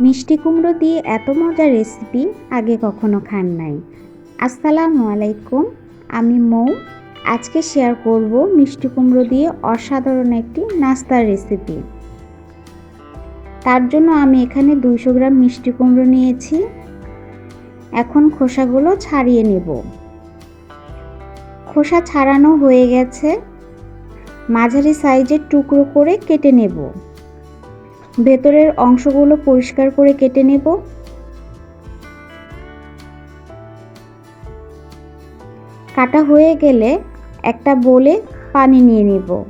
মিষ্টি কুমড়ো দিয়ে এত মজার রেসিপি আগে কখনো খান নাই। আসসালামু আলাইকুম, আমি মৌ। আজকে শেয়ার করব মিষ্টি কুমড়ো দিয়ে অসাধারণ একটি নাস্তার রেসিপি। তার জন্য আমি এখানে দুইশো গ্রাম মিষ্টি কুমড়ো নিয়েছি। এখন খোসাগুলো ছাড়িয়ে নেব। খোসা ছাড়ানো হয়ে গেছে। মাঝারি সাইজের টুকরো করে কেটে নেব। ভেতরের অংশগুলো পরিষ্কার করে কেটে নেব। কাটা হয়ে গেলে একটা বলে পানি নিয়ে নিব।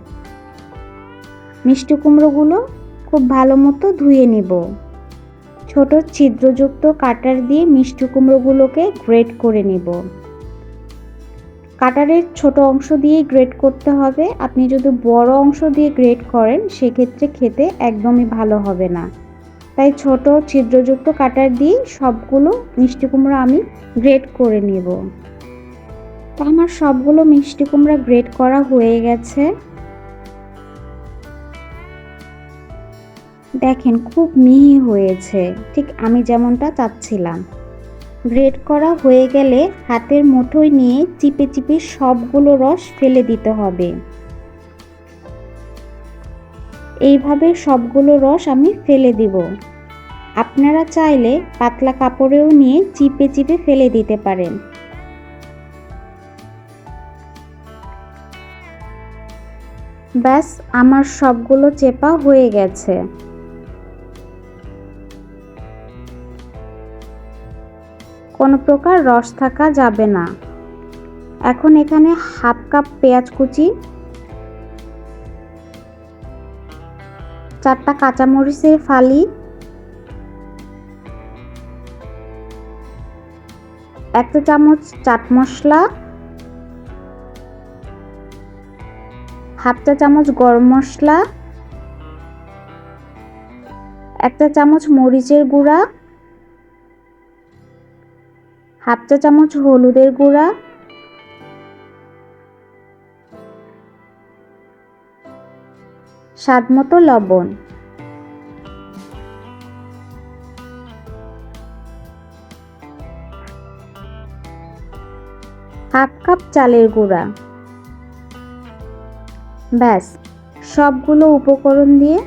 মিষ্টি কুমড়োগুলো খুব ভালো মতো ধুয়ে নিব। ছোট ছিদ্রযুক্ত কাটার দিয়ে মিষ্টি কুমড়োগুলোকে গ্রেট করে নেব। কাটারের ছোট অংশ দিয়ে গ্রেট করতে হবে। আপনি যদি বড় অংশ দিয়ে গ্রেট করেন, সেক্ষেত্রে খেতে একদমই ভালো হবে না। তাই ছোট ছিদ্রযুক্ত কাটার দিয়ে সবগুলো মিষ্টি কুমড়ো আমি গ্রেট করে নেব। তা আমার সবগুলো মিষ্টি কুমড়া গ্রেট করা হয়ে গেছে। দেখেন, খুব মিহি হয়েছে। ঠিক আমি যেমনটা চাচ্ছিলাম। গ্রেট করা হয়ে গেলে হাতের মুঠোয় নিয়ে চিপে চিপে সবগুলো রস ফেলে দিতে হবে। এইভাবে সবগুলো রস আমি ফেলে দিব। আপনারা চাইলে পাতলা কাপড়েও নিয়ে চিপে চিপে ফেলে দিতে পারেন। ব্যাস, আমার সবগুলো চেপা হয়ে গেছে। কোনো প্রকার রস থাকা যাবে না। এখন এখানে হাফ কাপ পেঁয়াজ কুচি, চারটা কাঁচামরিচের ফালি একটা চামচ চাট মশলা, হাফ চা চামচ গরম মশলা একটা চামচ মরিচের গুঁড়া হাফ চা চামচ হলুদের গুঁড়া। স্বাদ মতো লবণ। হাফ কাপ চালের গুঁড়া। ব্যাস, সবগুলো উপকরণ দিয়ে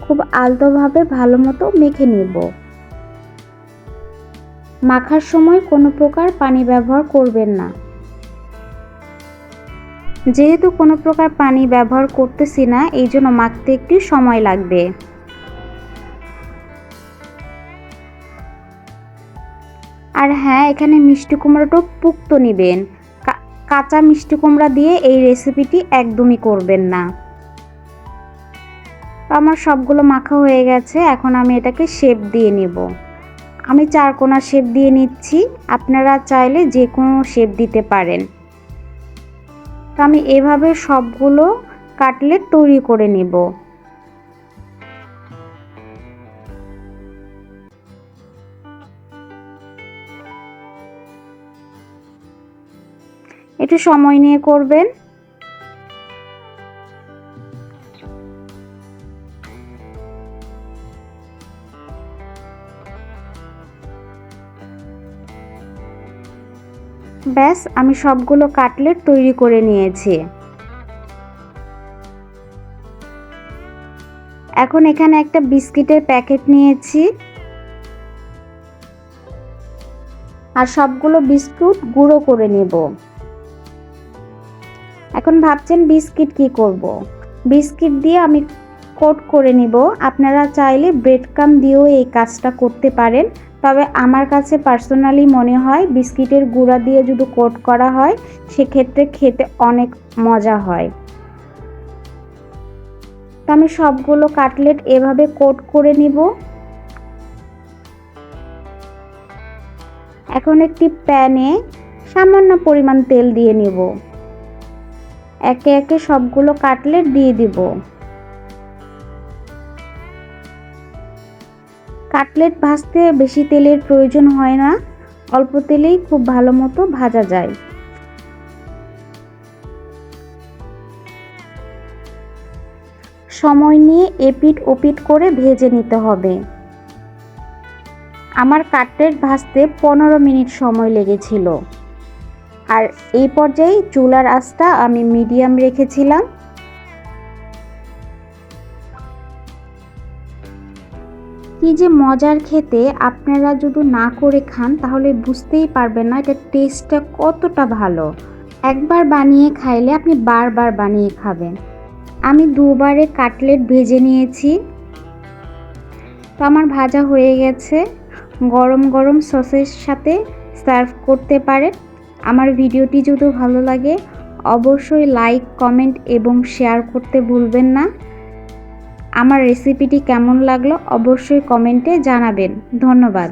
খুব আলতোভাবে ভালো মতো মেখে নেব। মাখার সময় কোনো প্রকার পানি ব্যবহার করবেন না। যেহেতু কোনো প্রকার পানি ব্যবহার করতেছি না, এই জন্য মাখতে একটু সময় লাগবে। আর হ্যাঁ এখানে মিষ্টি কুমড়োটা পুক্ত নেবেন। কাঁচা মিষ্টি কুমড়া দিয়ে এই রেসিপিটি একদমই করবেন না। আমার সবগুলো মাখা হয়ে গেছে, এখন আমি এটাকে শেপ দিয়ে নেব। আমি চার কোনা শেপ দিয়ে নিচ্ছি। আপনারা চাইলে যে কোনো শেপ দিতে পারেন। তো আমি এভাবে সবগুলো কাটলেট তৈরি করে নেব। একটু সময় নিয়ে করবেন। ব্যাস, আমি সবগুলো কাটলেট তৈরি করে নিয়েছি। এখন এখানে একটা বিস্কিটের প্যাকেট নিয়েছি। আর সবগুলো বিস্কুট গুঁড়ো করে নেব। এখন ভাবছেন বিস্কিট কি করব। বিস্কিট দিয়ে আমি কোট করে নিব। আপনারা চাইলে ব্রেড কাম দিয়েও এই কাজটা করতে পারেন। তবে আমার কাছে পার্সোনালি মনে হয় বিস্কিটের গুঁড়া দিয়ে যদি কোট করা হয়, সেক্ষেত্রে খেতে অনেক মজা হয়। তো আমি সবগুলো কাটলেট এভাবে কোট করে নিব। এখন একটি প্যানে সামান্য পরিমাণ তেল দিয়ে নিব। একে একে সবগুলো কাটলেট দিয়ে দিব। কাটলেট ভাজতে বেশি তেলের প্রয়োজন হয় না, অল্প তেলেই খুব ভালো মতো ভাজা যায়। সময় নিয়ে এপিট ওপিট করে ভেজে নিতে হবে। আমার কাটলেট ভাজতে পনেরো মিনিট সময় লেগেছিল। আর এই পর্যায়ে চুলার আঁচটা আমি মিডিয়াম রেখেছিলাম। কি যে মজার খেতে আপনারা যদি না করে খান, তাহলে বুঝতেই পারবেন না এটা টেস্টটা কতটা ভালো। একবার বানিয়ে খাইলে আপনি বারবার বানিয়ে খাবেন। আমি দুবারে কাটলেট ভেজে নিয়েছি। তো আমার ভাজা হয়ে গেছে। গরম গরম সসের সাথে সার্ভ করতে পারেন। আমার ভিডিওটি যদি ভালো লাগে, অবশ্যই লাইক, কমেন্ট এবং শেয়ার করতে ভুলবেন না। আমার রেসিপিটি কেমন লাগল অবশ্যই কমেন্টে জানাবেন। ধন্যবাদ।